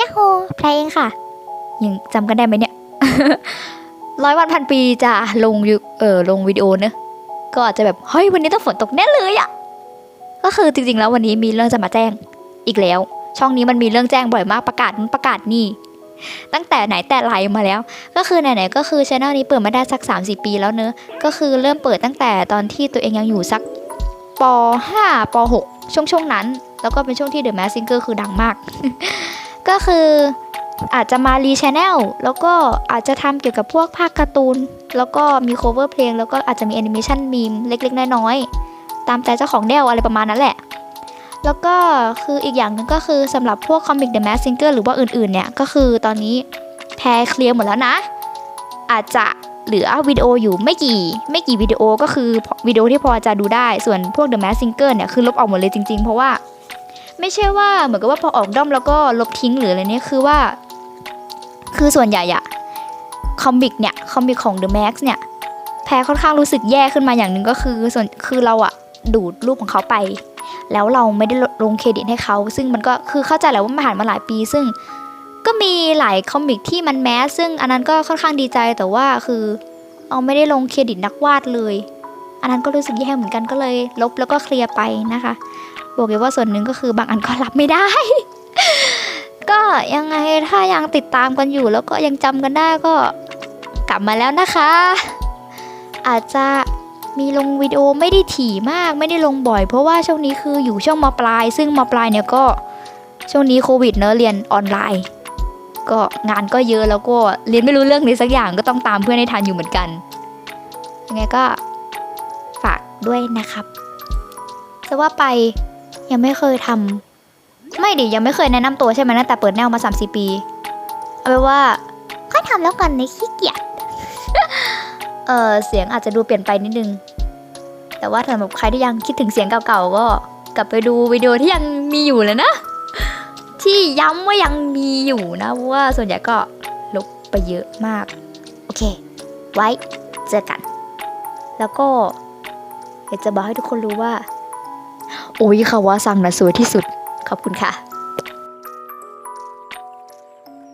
ยาโฮแพรเองค่ะ ยังจำกันได้ไหมเนี่ย ร้อยวันพันปีจะลงยูเออลงวิดีโอเนอะก็อาจจะแบบ เฮ้ย วันนี้ต้องฝนตกแน่เลยอะก็คือจริงๆแล้ววันนี้มีเรื่องจะมาแจ้งอีกแล้ว ช่องนี้มันมีเรื่องแจ้งบ่อยมากประกาศนู้นประกาศนี่ ตั้งแต่ไหนแต่ไรมาแล้ว ก็คือไหนๆก็คือช anel นี้เปิดมาได้สัก 3 4 ปีแล้วเนอะก็คือเริ่มเปิดตั้งแต่ตอนที่ตัวเองยังอยู่สักป .5 ป .6 ช่วงช่วงนั้น แล้วก็เป็นช่วงที่ The Mask Singer คือดังมาก ก็คืออาจจะมารีชแนลแล้วก็อาจจะทำเกี่ยวกับพวกภาคการ์ตูน แล้วก็มี cover เพลง แล้วก็อาจจะมีแอนิเมชันมีมเล็กๆ น้อยๆ ตามใจเจ้าของแนวอะไรประมาณนั้นแหละ แล้วก็คืออีกอย่างหนึ่งก็คือสำหรับพวกคอมิก The Mask Singer หรือว่าอื่นๆ เนี่ย ก็คือตอนนี้แพรเคลียร์หมดแล้วนะ อาจจะเหลือวิดีโออยู่ไม่กี่ไม่กี่วิดีโอก็คือวิดีโอที่พอจะดูได้ส่วนพวก The Mask Singer เนี่ยคือลบออกหมดเลยจริงๆ เพราะว่า ไม่ใช่ว่าเหมือนกับว่าพอออกด้อมแล้วก็ลบทิ้งหรืออะไรเนี่ยคือว่า คือส่วนใหญ่อะคอมบิกเนี่ยคอมบิกของ The Max เนี่ยแพรค่อนข้างรู้สึกแย่ขึ้นมาอย่างหนึ่งก็คือส่วนคือเราอะดูดรูปของเขาไป แล้วเราไม่ได้ลงเครดิตให้เขา ซึ่งมันก็คือเข้าใจแหละว่ามันผ่านมาหลายปี ซึ่งก็มีหลายคอมิกที่มันแมสซึ่งอันนั้นก็ค่อนข้างดีใจแต่ว่าคือเอาไม่ได้ลงเครดิตนักวาดเลย อันนั้นก็รู้สึกแย่เหมือนกันก็เลย ลบแล้วก็เคลียร์ไปนะคะ บอกเลยว่าส่วนหนึ่งก็คือบางอันก็รับไม่ได้ ก็ยังไงถ้ายังติดตามกันอยู่ แล้วก็ยังจำกันได้ก็กลับมาแล้วนะคะ อาจจะมีลงวิดีโอไม่ได้ถี่มากไม่ได้ลงบ่อย เพราะว่าช่วงนี้คืออยู่ช่วงมปลาย ซึ่งมปลายเนี่ยก็ช่วงนี้โควิดเนอะเรียนออนไลน์ ก็งานก็เยอะแล้วก็เรียนไม่รู้เรื่องนี้สักอย่างก็ต้องตามเพื่อนให้ทันอยู่เหมือนกันยังไงก็ฝากด้วยนะครับจะว่าไป ยังไม่เคยทำไม่ดิยังไม่เคยแนะนำตัวใช่ไหมตั้งแต่เปิดแนวมา3 4ปี เอาไว้ว่าค่อยทำแล้วกันในขี้เกียจเออเสียงอาจจะดูเปลี่ยนไปนิดนึง แต่ว่าสำหรับใครที่ยังคิดถึงเสียงเก่าๆก็ กลับไปดูวิดีโอที่ยังมีอยู่เลยนะ ที่ย้ำว่ายังมีอยู่นะว่าส่วนใหญ่ก็ลบไปเยอะมาก โอเค ไว้เจอกัน แล้วก็อยากจะบอกให้ทุกคนรู้ว่า อ้ยค่ะว่าสั่งนะสวยที่สุด ขอบคุณค่ะ